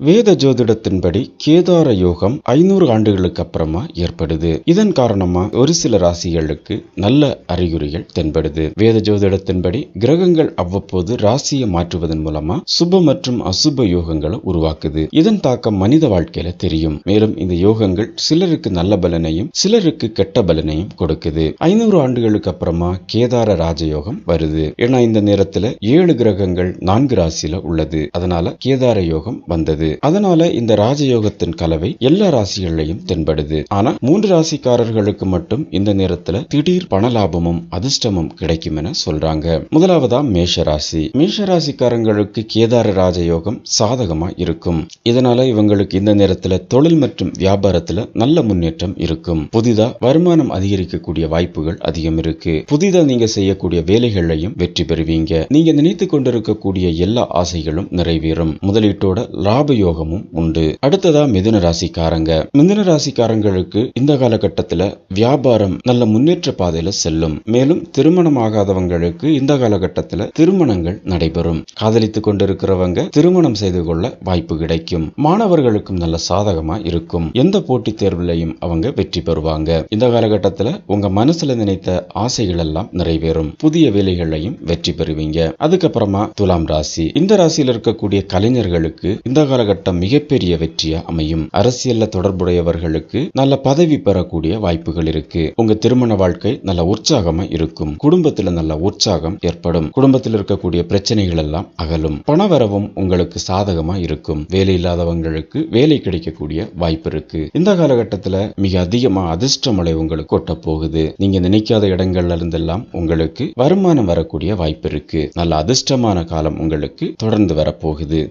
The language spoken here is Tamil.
வேத ஜோதிடத்தின்படி கேதார யோகம் ஐநூறு ஆண்டுகளுக்கு அப்புறமா ஏற்படுது. இதன் காரணமா ஒரு சில ராசிகளுக்கு நல்ல அறிகுறிகள் தென்படுது. வேத ஜோதிடத்தின்படி கிரகங்கள் அவ்வப்போது ராசியை மாற்றுவதன் மூலமா சுப மற்றும் அசுப யோகங்களை உருவாக்குது. இதன் தாக்கம் மனித வாழ்க்கையில தெரியும். மேலும் இந்த யோகங்கள் சிலருக்கு நல்ல பலனையும் சிலருக்கு கெட்ட பலனையும் கொடுக்குது. ஐநூறு ஆண்டுகளுக்கு அப்புறமா கேதார ராஜயோகம் வருது. ஏன்னா இந்த நேரத்துல ஏழு கிரகங்கள் நான்கு ராசியில உள்ளது. அதனால கேதார யோகம் வந்தது. அதனால இந்த ராஜயோகத்தின் கலவை எல்லா ராசிகள்லையும் தென்படுது. ஆனா மூன்று ராசிக்காரர்களுக்கு மட்டும் இந்த நேரத்துல திடீர் பண லாபமும் அதிர்ஷ்டமும் கிடைக்கும் என சொல்றாங்க. முதலாவதா மேஷ ராசி மேஷ ராசிக்காரங்களுக்கு கேதார ராஜயோகம் சாதகமா இருக்கும். இதனால இவங்களுக்கு இந்த நேரத்துல தொழில் மற்றும் வியாபாரத்துல நல்ல முன்னேற்றம் இருக்கும். புதிதா வருமானம் அதிகரிக்கக்கூடிய வாய்ப்புகள் அதிகம் இருக்கு. புதிதா நீங்க செய்யக்கூடிய வேலைகளையும் வெற்றி பெறுவீங்க. நீங்க நினைத்து கொண்டிருக்கக்கூடிய எல்லா ஆசைகளும் நிறைவேறும். முதலீட்டோட லாப யோகமும் உண்டு. அடுத்ததா மிதுன ராசிக்காரங்க. மிதுன ராசிக்காரங்களுக்கு இந்த காலகட்டத்துல வியாபாரம் நல்ல முன்னேற்ற பாதையில செல்லும். மேலும் திருமணம் ஆகாதவங்களுக்கு இந்த காலகட்டத்துல திருமணங்கள் நடைபெறும். காதலித்துக் கொண்டிருக்கிறவங்க திருமணம் செய்து கொள்ள வாய்ப்பு கிடைக்கும். மாணவர்களுக்கும் நல்ல சாதகமா இருக்கும். எந்த போட்டித் தேர்வுலையும் அவங்க வெற்றி பெறுவாங்க. இந்த காலகட்டத்துல உங்க மனசுல நினைத்த ஆசைகள் எல்லாம் நிறைவேறும். புதிய வேலைகளையும் வெற்றி பெறுவீங்க. அதுக்கப்புறமா துலாம் ராசி. இந்த ராசியில் இருக்கக்கூடிய கலைஞர்களுக்கு இந்த கால காலகட்டம் மிகப்பெரிய வெற்றியா அமையும். அரசியல்ல தொடர்புடையவர்களுக்கு நல்ல பதவி பெறக்கூடிய வாய்ப்புகள் இருக்கு. உங்க திருமண வாழ்க்கை நல்ல உற்சாகமா இருக்கும். குடும்பத்துல நல்ல உற்சாகம் ஏற்படும். குடும்பத்தில் இருக்கக்கூடிய பிரச்சனைகள் எல்லாம் அகலும். பணவரவும் உங்களுக்கு சாதகமா இருக்கும். வேலை இல்லாதவங்களுக்கு வேலை கிடைக்கக்கூடிய வாய்ப்பு இருக்கு. இந்த காலகட்டத்துல மிக அதிகமா அதிர்ஷ்டமலை உங்களுக்கு கொட்ட போகுது. நீங்க நினைக்காத இடங்கள்ல இருந்தெல்லாம் உங்களுக்கு வருமானம் வரக்கூடிய வாய்ப்பு இருக்கு. நல்ல அதிர்ஷ்டமான காலம் உங்களுக்கு தொடர்ந்து வரப்போகுது.